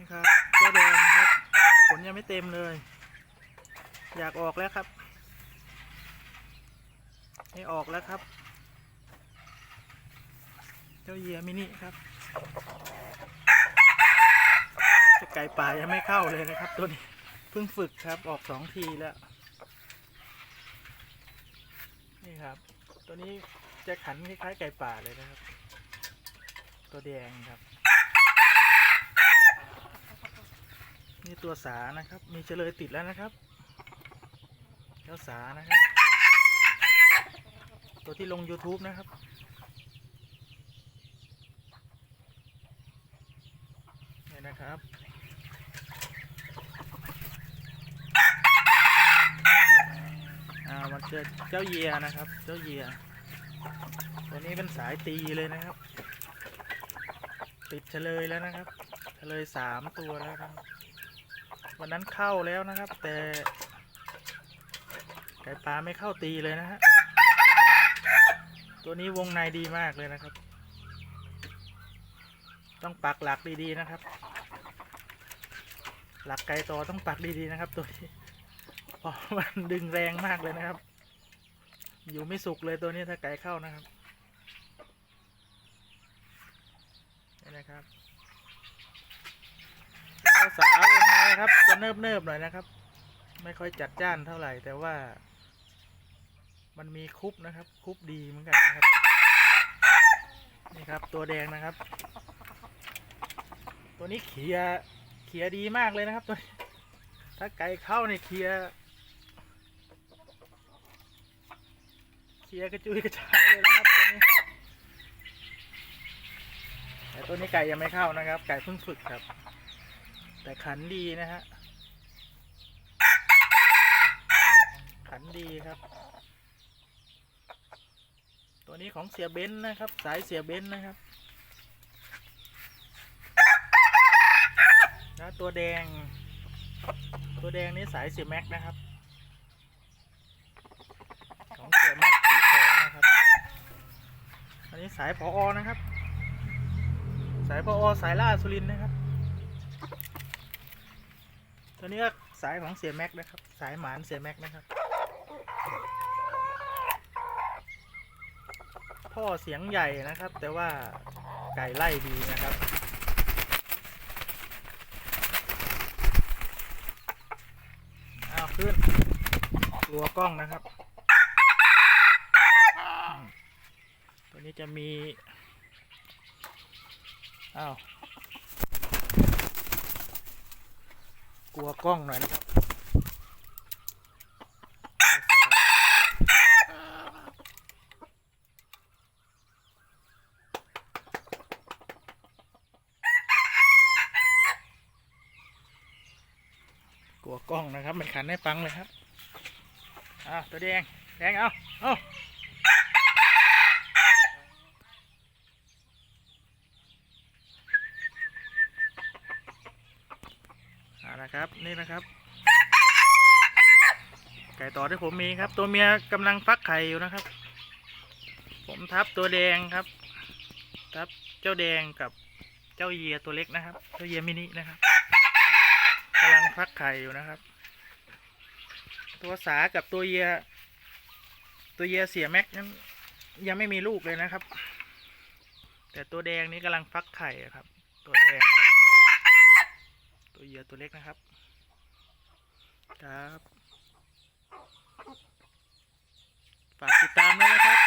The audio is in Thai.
เดินครับ ผลยังไม่เต็มเลย อยากออกแล้วครับให้ออกแล้วครับ เจ้าเหยียมินิครับแต่ไก่ป่ายังไม่เข้าเลยนะครับตัวนี้เพิ่งฝึกครับออกสองทีแล้ว นี่ครับ ตัวนี้จะขันคล้ายๆไก่ป่าเลยนะครับ ตัวแดงครับ นี่ตัวสานะครับ มีเฉลยติดแล้วนะครับเจ้าสานะครับ ตัวที่ลง YouTube นะครับนี่นะครับอ่ามันเจอเจ้าเยียนะครับ เจ้าเยียตัวนี้เป็นสายตีเลยนะครับ ติดเฉลยแล้วนะครับ เฉลยสามตัวแล้วครับ วันนั้นเข้าแล้วนะครับ แต่ไก่ปลาไม่เข้าตีเลยนะฮะตัวนี้วงในดีมากเลยนะครับ ต้องปักหลักดีๆนะครับ หลักไก่ต่อต้องปักดีๆนะครับ ตัวนี้เพราะมันดึงแรงมากเลยนะครับ อยู่ไม่สุกเลยตัวนี้ถ้าไก่เข้านะครับนี่นะครับตัวสาวยังไงครับจะ เนิบๆหน่อยนะครับ ไม่ค่อยจัดจ้านเท่าไหร่ แต่ว่า มันมีคุบนะครับ คุบดีเหมือนกันนะครับ นี่ครับ ตัวแดงนะครับ ตัวนี้เขียเขียดีมากเลยนะครับ ตัวถ้าไก่เข้าในเขียเขียกระจุยกระจายเลยนะครับตัวนี้แต่ตัวนี้ไก่ยังไม่เข้านะครับ ไก่เพิ่งฝึกครับ แต่ขันดีนะฮะ ขัน ดีครับ ตัวนี้ของเสียเบนซ์นะครับ สายเสียเบนซ์นะครับแล้วตัวแดง ตัวแดงนี่สายเสียแม็กนะครับ ของเสียแม็กสีขาวนะครับ อันนี้สายพออนะครับ สายพออสายล่าสุรินนะครับ ตัวนี้ก็สายของเสียแม็กนะครับ สายหมานเสียแม็กนะครับ พ่อเสียงใหญ่นะครับ แต่ว่าไก่ไล่ดีนะครับ เอาขึ้นตัวกล้องนะครับ ตัวนี้จะมี อ้าว กลัวกล้องหน่อยนะครับ กลัวกล้องนะครับ มันขันให้ฟังเลยครับอ่าตัวแดง แดงเอาเอาเอาละครับ นี่นะครับ ไก่ต่อที่ผมมีครับ ตัวเมียกำลังฟักไข่อยู่นะครับ ผมทับตัวแดงครับ ทับเจ้าแดงกับเจ้าเยียตัวเล็กนะครับ เจ้าเยียมินินะครับ กำลังฟักไข่อยู่นะครับ ตัวสากับตัวเยีย ตัวเยียเสียแม็กนั้นยังไม่มีลูกเลยนะครับ แต่ตัวแดงนี้กำลังฟักไข่ครับ ตัวแดง ตัวเยียตัวเล็กนะครับ ครับฝากติดตามด้วยนะครับ